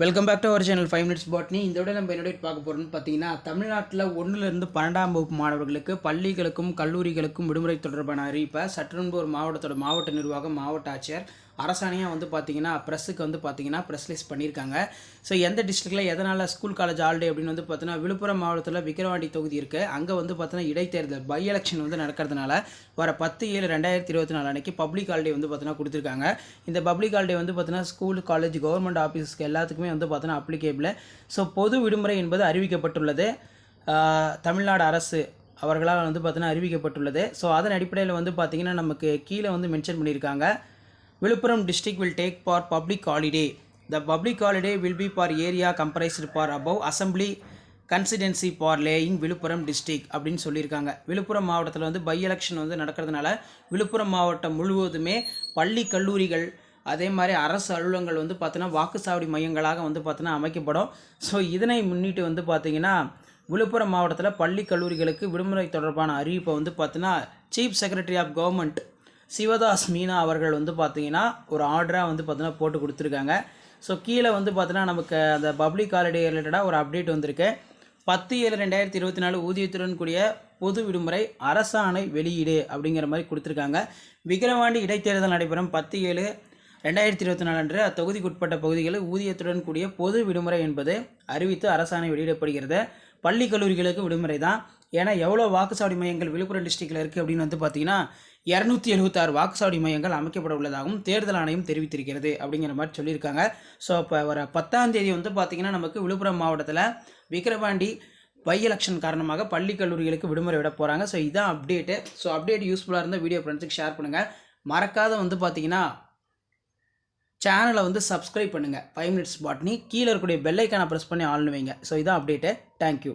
Welcome back to our channel five minutes botany இந்த விட நம்ம என்னோட பார்க்க போகிறோம்னு பார்த்தீங்கன்னா தமிழ்நாட்டில் ஒன்றுலேருந்து பன்னெண்டாம் வகுப்பு மாணவர்களுக்கு பள்ளிகளுக்கும் கல்லூரிகளுக்கும் விடுமுறை தொடர்பான அறிவிப்பை சற்றுமுன்பு மாவட்டத்தோட மாவட்ட நிர்வாகம் மாவட்ட ஆட்சியர் அரசாணையாக வந்து பார்த்தீங்கன்னா ப்ரெஸ்ஸுக்கு வந்து பார்த்தீங்கன்னா ப்ரெஸ் லிஸ்ட் பண்ணியிருக்காங்க ஸோ எந்த டிஸ்ட்ரிக்டில் எதனால் ஸ்கூல் காலேஜ் ஆல்டே அப்படின்னு வந்து பார்த்தீங்கன்னா விழுப்புரம் மாவட்டத்தில் விக்கிரவாண்டி தொகுதி இருக்குது அங்கே வந்து பார்த்தீங்கன்னா இடைத்தேர்தல் பை எலெக்ஷன் வந்து நடக்கிறதுனால வர பத்து ஏழு ரெண்டாயிரத்தி இருபத்தி நாலு அன்னைக்கு பப்ளிக் ஹாலிடே வந்து பார்த்தீங்கன்னா கொடுத்துருக்காங்க. இந்த பப்ளிக் ஹாலிடே வந்து பார்த்தீங்கன்னா ஸ்கூல் காலேஜ் கவர்மெண்ட் ஆஃபீஸ்க்கு எல்லாத்துக்குமே வந்து பார்த்தீங்கன்னா அப்ளிகேபிள் ஸோ பொது விடுமுறை என்பது அறிவிக்கப்பட்டுள்ளது. தமிழ்நாடு அரசு அவர்களால் வந்து பார்த்தீங்கன்னா அறிவிக்கப்பட்டுள்ளது. ஸோ அதன் அடிப்படையில் வந்து பார்த்திங்கன்னா நமக்கு கீழே வந்து மென்ஷன் பண்ணியிருக்காங்க. Viluppuram district will take for public holiday the public holiday will be for area comprised for above assembly constituency for laying Viluppuram district அப்படின்னு சொல்லியிருக்காங்க. விழுப்புரம் மாவட்டத்தில் வந்து பை எலெக்ஷன் வந்து நடக்கிறதுனால விழுப்புரம் மாவட்டம் முழுவதுமே பள்ளி கல்லூரிகள் அதே மாதிரி அரசு அலுவலகங்கள் வந்து பார்த்தீங்கன்னா வாக்குச்சாவடி மையங்களாக வந்து பார்த்தீங்கன்னா அமைக்கப்படும். ஸோ இதனை முன்னிட்டு வந்து பார்த்தீங்கன்னா விழுப்புரம் மாவட்டத்தில் பள்ளி கல்லூரிகளுக்கு விடுமுறை தொடர்பான அறிவிப்பை வந்து பார்த்தீங்கன்னா chief secretary of government Shivdas Meena அவர்கள் வந்து பார்த்தீங்கன்னா ஒரு ஆர்டராக வந்து பார்த்தீங்கன்னா போட்டு கொடுத்துருக்காங்க. ஸோ கீழே வந்து பார்த்தீங்கன்னா நமக்கு அந்த பப்ளிக் ஹாலிடே ரிலேட்டடாக ஒரு அப்டேட் வந்திருக்கு. பத்து ஏழு ரெண்டாயிரத்தி இருபத்தி நாலு ஊதியத்துடன் கூடிய பொது விடுமுறை அரசாணை வெளியீடு அப்படிங்கிற மாதிரி கொடுத்துருக்காங்க. விக்கிரவாண்டி இடைத்தேர்தல் நடைபெறும் பத்து ஏழு ரெண்டாயிரத்தி இருபத்தி நாலு அன்று அத்தொகுதிக்குட்பட்ட பகுதிகளில் ஊதியத்துடன் கூடிய பொது விடுமுறை என்பது அறிவித்து அரசாணை வெளியிடப்படுகிறது. பள்ளி கல்லூரிகளுக்கு விடுமுறை தான். ஏன்னா எவ்வளோ வாக்குச்சாவடி மையங்கள் விழுப்புரம் டிஸ்ட்ரிக்டில் இருக்குது அப்படின்னு வந்து பார்த்தீங்கன்னா இரநூத்தி எழுபத்தாறு வாக்குச்சாவடி மையங்கள் அமைக்கப்பட உள்ளதாகவும் தேர்தல் ஆணையம் தெரிவித்திருக்கிறது அப்படிங்கிற மாதிரி சொல்லியிருக்காங்க. ஸோ இப்போ வர பத்தாம் தேதி வந்து பார்த்தீங்கன்னா நமக்கு விழுப்புரம் மாவட்டத்தில் விக்கிரவாண்டி பை எலெக்ஷன் காரணமாக பள்ளி கல்லூரிகளுக்கு விடுமுறை விட போகிறாங்க ஸோ இதான் அப்டேட்டு ஸோ அப்டேட் யூஸ்ஃபுல்லாக இருந்தால் வீடியோ ஃப்ரெண்ட்ஸுக்கு ஷேர் பண்ணுங்கள் மறக்காத வந்து பார்த்தீங்கன்னா சேனலை வந்து சப்ஸ்கிரைப் பண்ணுங்கள் ஃபைவ் மினிட்ஸ் பாட்னி கீழே இருக்கக்கூடிய பெல்லைக்கான ப்ரெஸ் பண்ணி ஆள்னு வைங்க. ஸோ இதான் அப்டேட்டு தேங்க்யூ